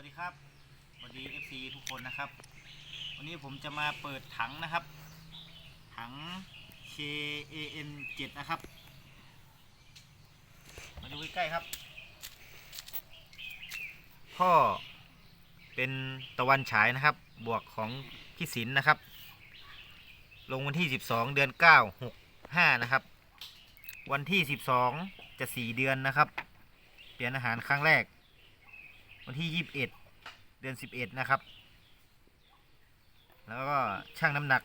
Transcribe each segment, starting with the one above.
วัสดีครับสวัสดี FC ทุกคนนะครับ วันนี้ผมจะมาเปิดถังนะครับ ถัง KAN 7นะครับ มาดูใกล้ๆครับ พ่อเป็นตะวันฉายนะครับ บวกของพี่ศิลป์นะครับ ลงวันที่ 12 เดือน 9 65 นะครับ วันที่ 12 จะ 4 เดือนนะครับ เปลี่ยนอาหารครั้งแรก วันที่ 21 เดือน 11 นะครับ แล้วก็ชั่งน้ำหนัก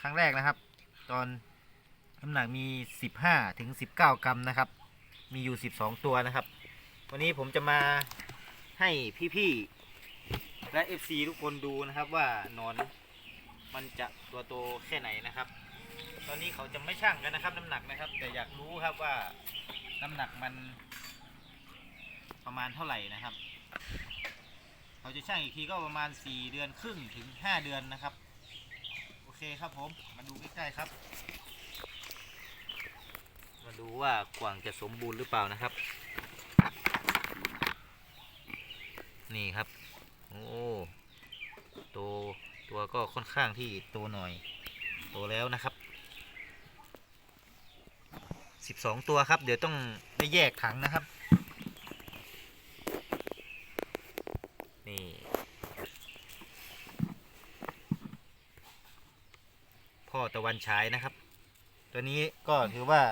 ครั้งแรกนะครับ ตอนน้ำหนักมี 15 ถึง 19 กรัมนะครับ มีอยู่ 12 ตัวนะครับ วันนี้ผมจะมาให้พี่ๆ และ FC ทุกคนดูนะครับว่านอนมันจะตัวโตแค่ไหนนะครับ ตอนนี้เขาจะไม่ชั่งกันนะครับ น้ำหนักนะครับ แต่อยากรู้ครับว่าน้ำหนักมัน ประมาณเท่าไหร่นะครับเขาจะช่างอีกทีก็ประมาณ 4 เดือนครึ่งถึง 5 เดือนนะครับ โอเคครับผม มาดูใกล้ๆครับ มาดูว่ากว่างจะสมบูรณ์หรือเปล่านะครับ นี่ครับ โอ้โตตัวก็ค่อนข้างที่โตหน่อย โตแล้วนะครับ 12 ตัวครับ เดี๋ยวต้องได้แยกถังนะครับ นี่ พ่อตะ วันฉายนะครับ ตัวนี้ก็ถือว่า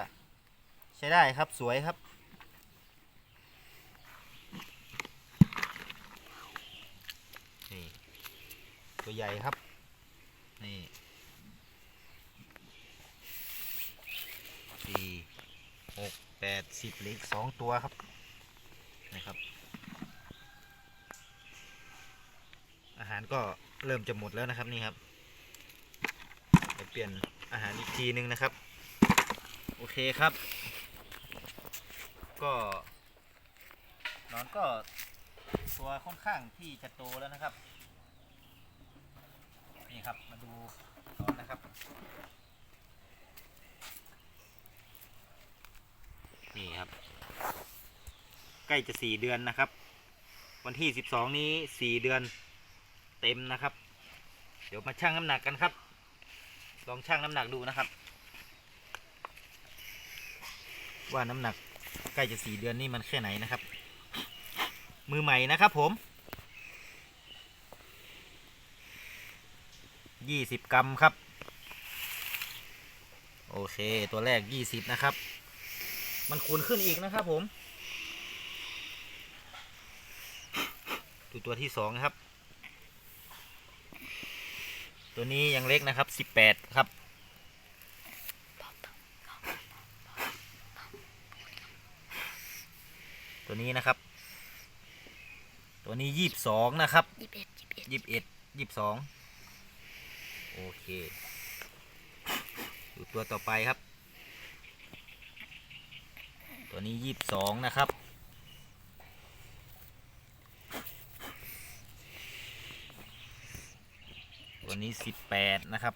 ใช้ได้ครับสวยครับนี่ตัวใหญ่ครับนี่สี่หกแปดสิบเหล็กสองตัวครับนะครับ อาหารก็เริ่มจะหมดแล้วนะครับนี่ครับ ปลี่ยนอาหารอีกทีนึงนะครับ โอเคครับ ก็นอนก็ตัวค่อนข้างที่จะโตแล้วนะครับ นี่ครับมาดูนอนนะครับ นี่ครับ ใกล้จะสี่เดือนนะครับ วันที่สิบสองนี้สี่เดือนเต็มนะครับ เดี๋ยวมาชั่งน้ำหนักกันครับ ลองชั่งน้ำหนักดูนะครับ ว่าน้ำหนักใกล้จะสี่เดือนนี่มันแค่ไหนนะครับ มือใหม่นะครับผมยี่สิบกรัมครับ โอเคตัวแรกยี่สิบนะครับ มันคูณขึ้นอีกนะครับผมดูตัวที่สองนะครับ ตัวนี้ยังเล็กนะครับสิบแปดครับ ตัวนี้นะครับ ตัวนี้ยี่สิบสองนะครับยี่สิบเอ็ดยี่สิบเอ็ดยี่สิบเอ็ดยี่สิบสองโอเคดูตัวต่อไปครับ ตัวนี้ยี่สิบสองนะครับ นี้สิบแปดนะครับ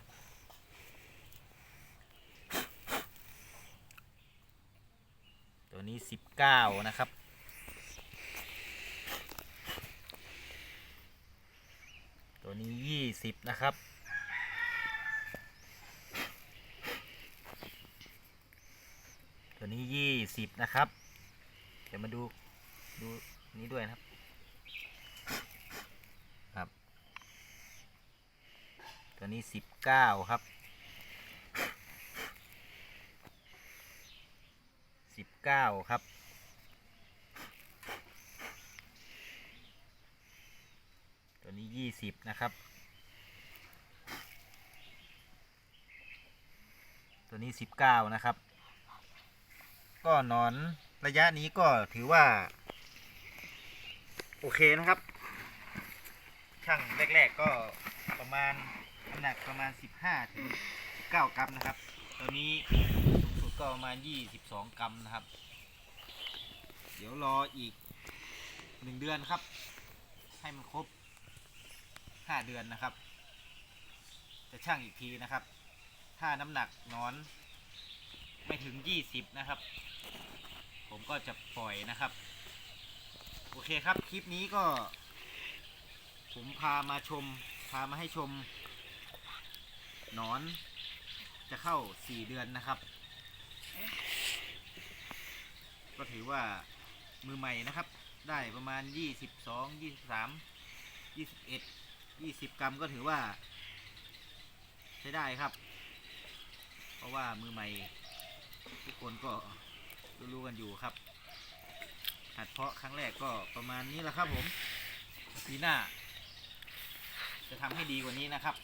ตัวนี้สิบเก้านะครับตัวนี้ยี่สิบนะครับ ตัวนี้ยี่สิบนะครับ เดี๋ยวมาดูดูนี้ด้วยนะครับครับ ตัวนี้สิบเก้าครับสิบเก้าครับตัวนี้ยี่สิบนะครับ ตัวนี้สิบเก้านะครับ ก็นอนระยะนี้ก็ถือว่า โอเคนะครับ ช่างแรก ๆ ก็ประมาณ น้ำหนักประมาณ 15ถึง19 กรัมนะครับตัวนี้สูงสุดก็ประมาณ 22 กรัมนะครับ เดี๋ยวรออีก 1 เดือนครับ ให้มันครบ 5 เดือนนะครับ จะช่างอีกทีนะครับ ถ้าน้ำหนักนอน ไม่ถึง 20 นะครับ ผมก็จะปล่อยนะครับโอเคครับ คลิปนี้ก็ ผมพามาชม พามาให้ชม หนอนจะเข้าสี่เดือนนะครับ ก็ถือว่ามือใหม่นะครับ ได้ประมาณยี่สิบสองยี่สิบสามยี่สิบเอ็ดยี่สิบกรัมก็ถือว่า ใช้ได้ครับ เพราะว่ามือใหม่ ทุกคนก็รู้กันอยู่ครับ หัดเพาะครั้งแรกก็ประมาณนี้แหละครับผมปีหน้า จะทำให้ดีกว่านี้นะครับ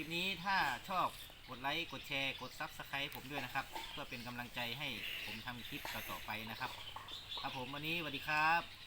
ลิปนี้ถ้าชอบกดไลค์กดแชร์กดซับสไครต์ผมด้วยนะครับ เพื่อเป็นกำลังใจให้ผมทำคลิปต่อๆไปนะครับ ครับผมวันนี้สวัสดีครับ